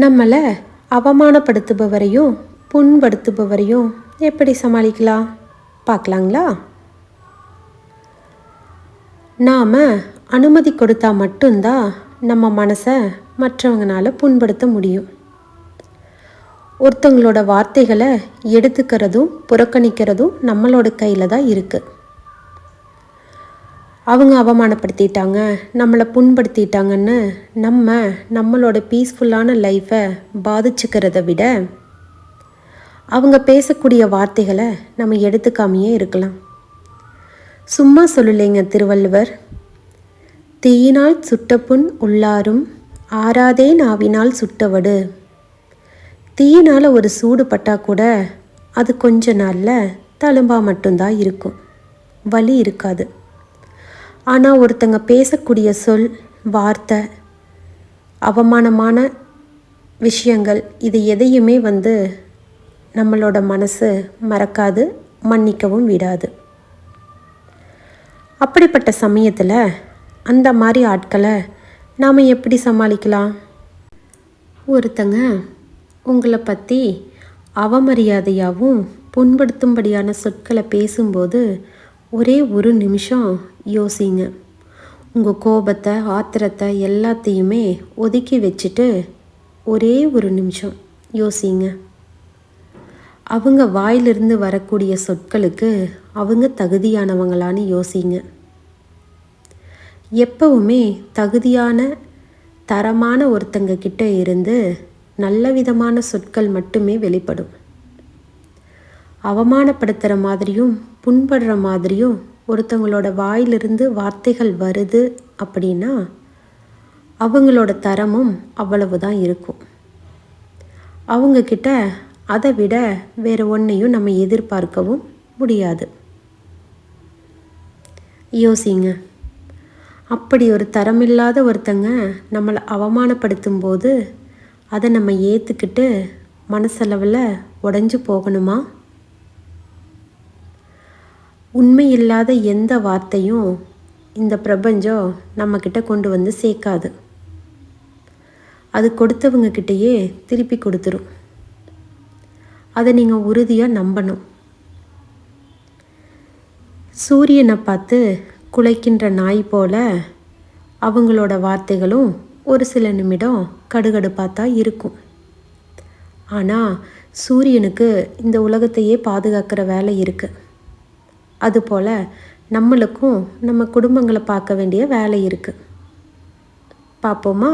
நம்மளை அவமானப்படுத்துபவரையும் புண்படுத்துபவரையும் எப்படி சமாளிக்கலாம்? பார்க்கலாங்களா? நாம் அனுமதி கொடுத்தா மட்டும்தான் நம்ம மனசை மற்றவங்களால புண்படுத்த முடியும். ஒருத்தங்களோட வார்த்தைகளை எடுத்துக்கிறதும் புறக்கணிக்கிறதும் நம்மளோட கையில் தான் இருக்குது அவங்க அவமானப்படுத்திட்டாங்க நம்மளை புண்படுத்திட்டாங்கன்னு நம்ம நம்மளோட பீஸ்ஃபுல்லான லைஃப்பை பாதிச்சுக்கிறத விட அவங்க பேசக்கூடிய வார்த்தைகளை நம்ம எடுத்துக்காமையே இருக்கலாம். சும்மா சொல்லலைங்க திருவள்ளுவர். தீயினால் சுட்டப்புண் உள்ளாரும் ஆறாதே நாவினால் சுட்டவடு. தீயினால் ஒரு சூடு பட்டா கூட அது கொஞ்ச நாளில் தழும்பா மட்டும்தான் இருக்கும். வலி இருக்காது. ஆனால் ஒருத்தங்க பேசக்கூடிய சொல் வார்த்தை அவமானமான விஷயங்கள் இது எதையுமே வந்து நம்மளோட மனசு மறக்காது மன்னிக்கவும் விடாது. அப்படிப்பட்ட சமயத்தில் அந்த மாதிரி ஆட்களை நாம் எப்படி சமாளிக்கலாம்? ஒருத்தங்க உங்களை பற்றி அவமரியாதையாகவும் புண்படுத்தும்படியான சொற்களை பேசும்போது ஒரே ஒரு நிமிஷம் யோசிங்க. உங்கள் கோபத்தை ஆத்திரத்தை எல்லாத்தையுமே ஒதுக்கி வச்சுட்டு ஒரே ஒரு நிமிஷம் யோசிங்க. அவங்க வாயிலிருந்து வரக்கூடிய சொற்களுக்கு அவங்க தகுதியானவங்களான்னு யோசிங்க. எப்பவுமே தகுதியான தரமான ஒருத்தங்க கிட்ட இருந்து நல்ல விதமான சொற்கள் மட்டுமே வெளிப்படும். அவமானப்படுத்துகிற மாதிரியும் புண்படுற மாதிரியும் ஒருத்தவங்களோட வாயிலிருந்து வார்த்தைகள் வருது அப்படின்னா அவங்களோட தரமும் அவ்வளவு தான் இருக்கும். அவங்கக்கிட்ட அதை விட வேறு ஒன்றையும் நம்ம எதிர்பார்க்கவும் முடியாது. யோசிங்க. அப்படி ஒரு தரமில்லாத ஒருத்தங்க நம்மளை அவமானப்படுத்தும் போது அதை நம்ம ஏற்றுக்கிட்டு மனசளவில் உடஞ்சி போகணுமா? உண்மை இல்லாத எந்த வார்த்தையும் இந்த பிரபஞ்சம் நம்மக்கிட்ட கொண்டு வந்து சேர்க்காது. அது கொடுத்தவங்கக்கிட்டேயே திருப்பி கொடுத்துரும். அதை நீங்கள் உறுதியாக நம்பணும். சூரியனை பார்த்து குலைக்கின்ற நாய் போல அவங்களோட வார்த்தைகளும் ஒரு சில நிமிடம் கடுகடுப்பாக தான் இருக்கும். ஆனால் சூரியனுக்கு இந்த உலகத்தையே பாதுகாக்கிற வேலை இருக்குது அதுபோல் நம்மளுக்கும் நம்ம குடும்பங்களை பார்க்க வேண்டிய வேலை இருக்குது பார்ப்போமா?